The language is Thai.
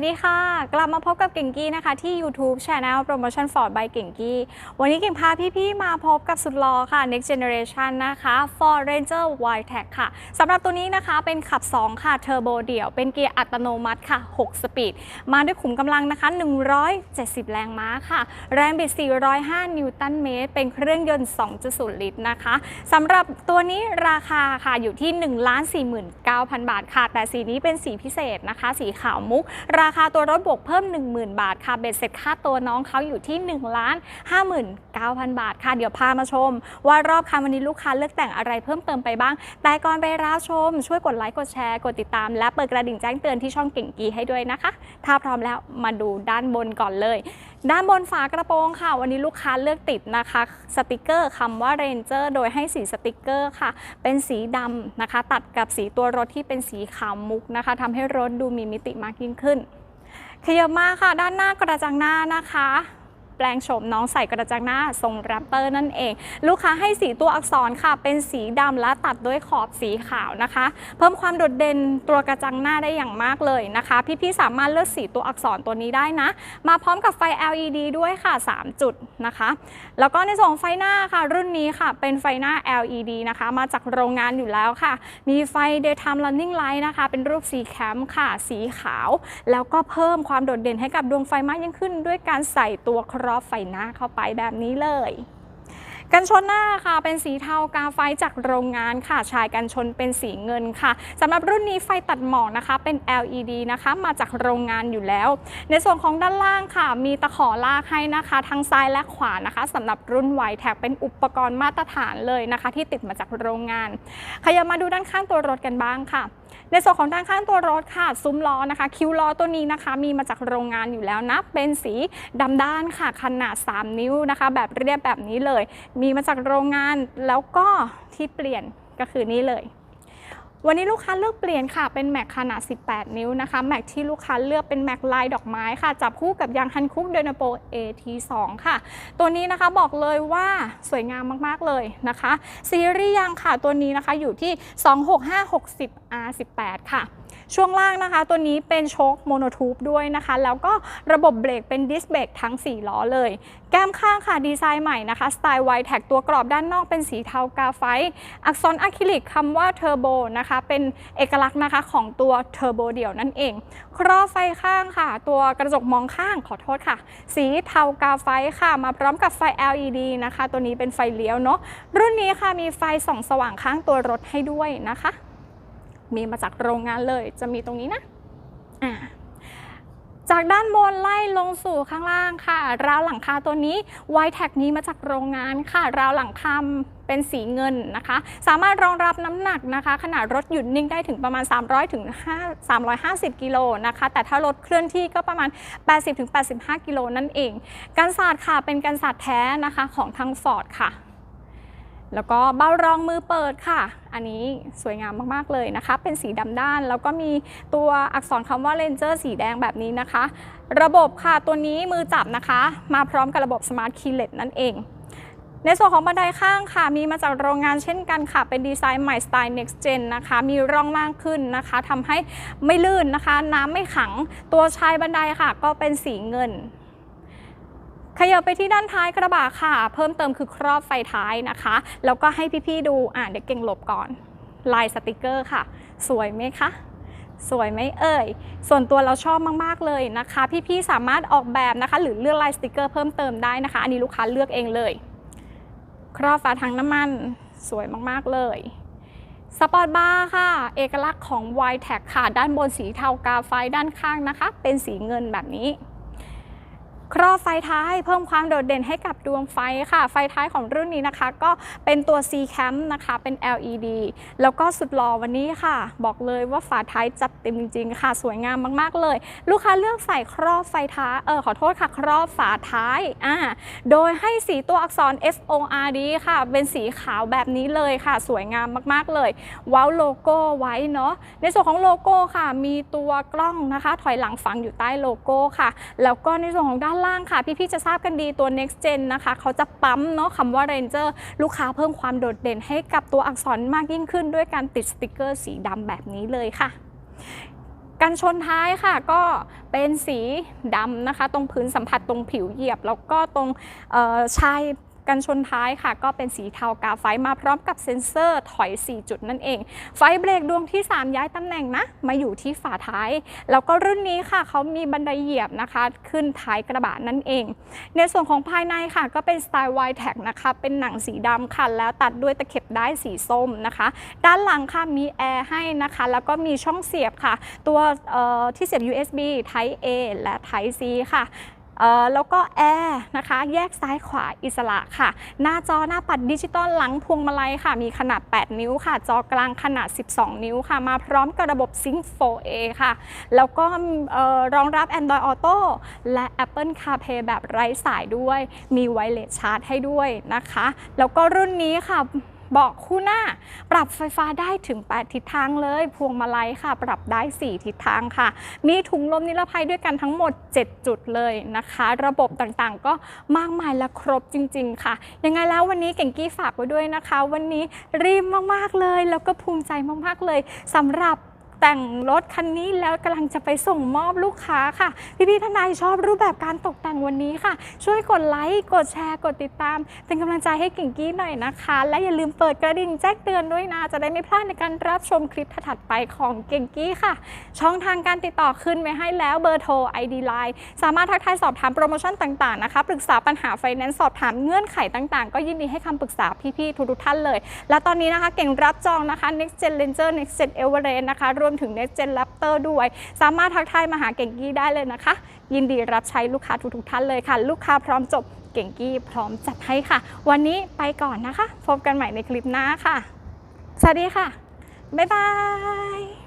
วัสดีค่ะ กลับมาพบกับเก่งกี้นะคะ ที่ YouTube Channel Promotion Ford by เก่งกี้วันนี้เก่งพาพี่ๆมาพบกับสุดหล่อค่ะ Next Generation นะคะ Ford Ranger y t e c ค่ะสำหรับตัวนี้นะคะเป็นขับ 2 ค่ะเทอร์โบเดี่ยว เป็นเกียร์อัตโนมัติค่ะ 6 สปีด มาด้วยขุมกำลังนะคะ 170 แรงม้าค่ะ แรงบิด 405 นิวตันเมตร เป็นเครื่องยนต์ 2.0 ลิตรนะคะสำหรับตัวนี้ราคาค่ะอยู่ที่ 1 4 9 0 0 0 บาทค่ะ แต่สีนี้เป็นสีพิเศษนะคะ สีขาวมุกราคาตัวรถบวกเพิ่ม 10,000 บาทค่ะเบ็ดเสร็จค่าตัวน้องเขาอยู่ที่1ล้าน59,000บาทค่ะ เดี๋ยวพามาชม ว่ารอบคันวันนี้ลูกค้าเลือกแต่งอะไรเพิ่มเติมไปบ้าง แต่ก่อนไปรับชม ช่วยกดไลค์กดแชร์ กดติดตาม และเปิดกระดิ่งแจ้งเตือนที่ช่องเก่งกีให้ด้วยนะคะ ถ้าพร้อมแล้วมาดูด้านบนก่อนเลยด้านบนฝากระโปรงค่ะ วันนี้ลูกค้าเลือกติดนะคะ สติกเกอร์คำว่า Ranger โดยให้สีสติกเกอร์ค่ะ เป็นสีดำนะคะ ตัดกับสีตัวรถที่เป็นสีขาวมุกนะคะทำให้รถดูมีมิติมากยิ่งขึ้นขยับมาค่ะ ด้านหน้ากระจังหน้านะคะ แปลงโฉมน้องใส่กระจังหน้าทรงแรปเตอร์นั่นเอง ลูกค้าให้สีตัวอักษรค่ะ เป็นสีดำและตัดด้วยขอบสีขาวนะคะ เพิ่มความโดดเด่นตัวกระจังหน้าได้อย่างมากเลยนะคะ พี่ๆสามารถเลือกสีตัวอักษรตัวนี้ได้นะ มาพร้อมกับไฟ LED ด้วยค่ะ 3 จุดนะคะ แล้วก็ในส่วนของไฟหน้าค่ะ รุ่นนี้ค่ะเป็นไฟหน้า LED นะคะ มาจากโรงงานอยู่แล้วค่ะ มีไฟ daytime running light นะคะ เป็นรูปสีแคมค่ะสีขาว แล้วก็เพิ่มความโดดเด่นให้กับดวงไฟมากยิ่งขึ้น ด้วยการใส่ตัวครอบไฟหน้าเข้าไปแบบนี้เลยกันชนหน้าค่ะเป็นสีเทากาไฟจากโรงงานค่ะชายกันชนเป็นสีเงินค่ะสำหรับรุ่นนี้ไฟตัดหมอกนะคะ เป็น LED นะคะมาจากโรงงานอยู่แล้ว ในส่วนของด้านล่างค่ะ มีตะขอลากให้นะคะ ทั้งซ้ายและขวานะคะสำหรับรุ่นไวแท็กเป็นอุปกรณ์มาตรฐานเลยนะคะ ที่ติดมาจากโรงงานขยับมาดูด้านข้างตัวรถกันบ้างค่ะ ในส่วนของด้านข้างตัวรถค่ะ ซุ้มล้อนะคะ คิ้วล้อตัวนี้นะคะ มีมาจากโรงงานอยู่แล้วนะ เป็นสีดำด้านค่ะ ขนาด 3 นิ้วนะคะ แบบเรียบแบบนี้เลย มีมาจากโรงงานแล้วก็ที่เปลี่ยนก็คือนี่เลย วันนี้ลูกค้าเลือกเปลี่ยนค่ะ เป็นแม็กขนาด 18 นิ้วนะคะ แม็กที่ลูกค้าเลือกเป็นแม็กลายดอกไม้ค่ะ จับคู่กับยางฮันคุกเดนโป AT2 ค่ะ ตัวนี้นะคะบอกเลยว่าสวยงามมากๆเลยนะคะ ซีรีส์ยางค่ะตัวนี้นะคะอยู่ที่ 26560 R18 ค่ะ ช่วงล่างนะคะ ตัวนี้เป็นโชคโมโนทูบด้วยนะคะ แล้วก็ระบบเบรกเป็นดิสเบรกทั้ง 4 ล้อเลย แก้มข้างค่ะดีไซน์ใหม่นะคะ สไตล์ไวแท็กตัวกรอบด้านนอกเป็นสีเทากาไฟต์อักษรอะคริลิกคำว่าเทอร์โบนะคะ เป็นเอกลักษณ์นะคะของตัวเทอร์โบเดี่ยวนั่นเอง ครอบไฟข้างค่ะ ตัวกระจกมองข้างขอโทษค่ะ สีเทากาไฟต์ค่ะ มาพร้อมกับไฟ LED นะคะ ตัวนี้เป็นไฟเลี้ยวเนาะรุ่นนี้ค่ะมีไฟส่องสว่างข้างตัวรถให้ด้วยนะคะ มีมาจากโรงงานเลย จะมีตรงนี้นะอ่าจากด้านบนไล่ลงสู่ข้างล่างค่ะ ราวหลังคาตัวนี้ไวแท็กนี้มาจากโรงงานค่ะ ราวหลังคาเป็นสีเงินนะคะ สามารถรองรับน้ำหนักนะคะ ขนาดรถหยุดนิ่งได้ถึงประมาณ 300ถึง5 350 กิโลนะคะ แต่ถ้ารถเคลื่อนที่ก็ประมาณ 80ถึง85 กิโลนั่นเอง กันศาสตร์ค่ะเป็นกันศาสตร์แท้นะคะของทางฟอร์ดค่ะ แล้วก็เบ้ารองมือเปิดค่ะ อันนี้สวยงามมากๆเลยนะคะ เป็นสีดำด้าน แล้วก็มีตัวอักษรคำว่า Ranger สีแดงแบบนี้นะคะ ระบบค่ะตัวนี้มือจับนะคะ มาพร้อมกับระบบ Smart Keyless นั่นเอง ในส่วนของบันไดข้างค่ะ มีมาจากโรงงานเช่นกันค่ะ เป็นดีไซน์ใหม่สไตล์ next gen นะคะ มีร่องมากขึ้นนะคะทำให้ไม่ลื่นนะคะ น้ำไม่ขัง ตัวชายบันไดค่ะ ก็เป็นสีเงิน ขยับไปที่ด้านท้ายกระบะค่ะ เพิ่มเติมคือครอบไฟท้ายนะคะ แล้วก็ให้พี่ๆดูอ่าเดี๋ยวเก่งหลบก่อน ลายสติกเกอร์ค่ะ สวยไหมคะสวยไหมเอ่ย ส่วนตัวเราชอบมากๆเลยนะคะ พี่ๆสามารถออกแบบนะคะ หรือเลือกลายสติกเกอร์เพิ่มเติมได้นะคะ อันนี้ลูกค้าเลือกเองเลย ครอบฝาถังน้ำมันสวยมากๆเลยสปอร์ตบาร์ค่ะ เอกลักษณ์ของ y t e c ค่ะ ด้านบนสีเทากาไฟด้านข้างนะคะ เป็นสีเงินแบบนี้ ครอบไฟท้ายเพิ่มความโดดเด่นให้กับดวงไฟค่ะ ไฟท้ายของรุ่นนี้นะคะ ก็เป็นตัว C Cam นะคะ เป็น LED แล้วก็สุดหล่อวันนี้ค่ะ บอกเลยว่าฝาท้ายจัดเต็มจริง ๆ ค่ะ สวยงามมากๆเลย ลูกค้าเลือกใส่ครอบไฟท้ายเออขอโทษค่ะ ครอบฝาท้ายอ่าโดยให้สีตัวอักษร F O R D ค่ะ เป็นสีขาวแบบนี้เลยค่ะ สวยงามมากๆเลย ว้าวโลโก้ไว้เนาะในส่วนของโลโก้ค่ะ มีตัวกล้องนะคะ ถอยหลังฝังอยู่ใต้โลโก้ค่ะ แล้วก็ในส่วนของด้านล่างค่ะ พี่ๆจะทราบกันดีตัว next gen นะคะเขาจะปั๊มเนาะคำว่า ranger ลูกค้าเพิ่มความโดดเด่นให้กับตัวอักษรมากยิ่งขึ้น ด้วยการติดสติกเกอร์สีดำแบบนี้เลยค่ะกันชนท้ายค่ะก็เป็นสีดำนะคะ ตรงพื้นสัมผัสตรงผิวเหยียบ แล้วก็ตรงชาย กันชนท้ายค่ะ ก็เป็นสีเทากาไฟมาพร้อมกับเซ็นเซอร์ถอย 4 จุดนั่นเอง ไฟเบรกดวงที่ 3 ย้ายตำแหน่งนะ มาอยู่ที่ฝาท้าย แล้วก็รุ่นนี้ค่ะเขามีบันไดเหยียบนะคะ ขึ้นท้ายกระบะนั่นเอง ในส่วนของภายในค่ะ ก็เป็นสไตล์ y t e c นะคะ เป็นหนังสีดำค่ะ แล้วตัดด้วยตะเข็บได้สีส้มนะคะ ด้านหลังค่ะมีแอร์ให้นะคะ แล้วก็มีช่องเสียบค่ะ ตัวที่เสียบ USB Type A และ Type C ค่ะ แล้วก็แอร์นะคะ แยกซ้ายขวาอิสระค่ะ หน้าจอหน้าปัดดิจิตอลหลังพวงมาลัยค่ะ มีขนาด 8 นิ้วค่ะ จอกลางขนาด 12 นิ้วค่ะ มาพร้อมกับระบบ Sync 4A ค่ะ แล้วก็รองรับ Android Auto และ Apple CarPlay แบบไร้สายด้วย มีไวเลสชาร์จให้ด้วยนะคะ แล้วก็รุ่นนี้ค่ะ เบาะคู่หน้า ปรับไฟฟ้าได้ถึง 8 ทิศทางเลย พวงมาลัยค่ะ ปรับได้ 4 ทิศทางค่ะ มีถุงลมนิรภัยด้วยกันทั้งหมด 7 จุดเลยนะคะ ระบบต่างๆ ก็มากมายและครบจริง ๆ ค่ะ ยังไงแล้ววันนี้เก่งกี้ฝากไว้ด้วยนะคะ วันนี้รีบมากๆเลย แล้วก็ภูมิใจมากๆเลยสำหรับ แต่งรถคันนี้แล้วกำลังจะไปส่งมอบลูกค้าค่ะ พี่ๆท่านใดชอบรูปแบบการตกแต่งวันนี้ค่ะ ช่วยกดไลค์กดแชร์กดติดตาม เป็นกำลังใจให้เก่งกี้หน่อยนะคะ และอย่าลืมเปิดกระดิ่งแจ้งเตือนด้วยนะ จะได้ไม่พลาดในการรับชมคลิปถัดไปของเก่งกี้ค่ะ ช่องทางการติดต่อขึ้นไว้ให้แล้วเบอร์โทร ID Line สามารถทักทายสอบถามโปรโมชั่นต่างๆนะคะปรึกษาปัญหาไฟแนนซ์สอบถามเงื่อนไขต่างๆ ก็ยินดีให้คำปรึกษาพี่ๆทุกๆท่านเลย และตอนนี้นะคะเก่งรับจองนะคะ Next Gen Ranger Next Gen Everest นะคะรวมถึง Next Gen Raptor ด้วย สามารถทักทายมาหาเก่งกี้ได้เลยนะคะ ยินดีรับใช้ลูกค้าทุกๆท่านเลยค่ะ ลูกค้าพร้อมจบเก่งกี้พร้อมจัดให้ค่ะ วันนี้ไปก่อนนะคะ พบกันใหม่ในคลิปหน้าค่ะ สวัสดีค่ะ บ๊ายบาย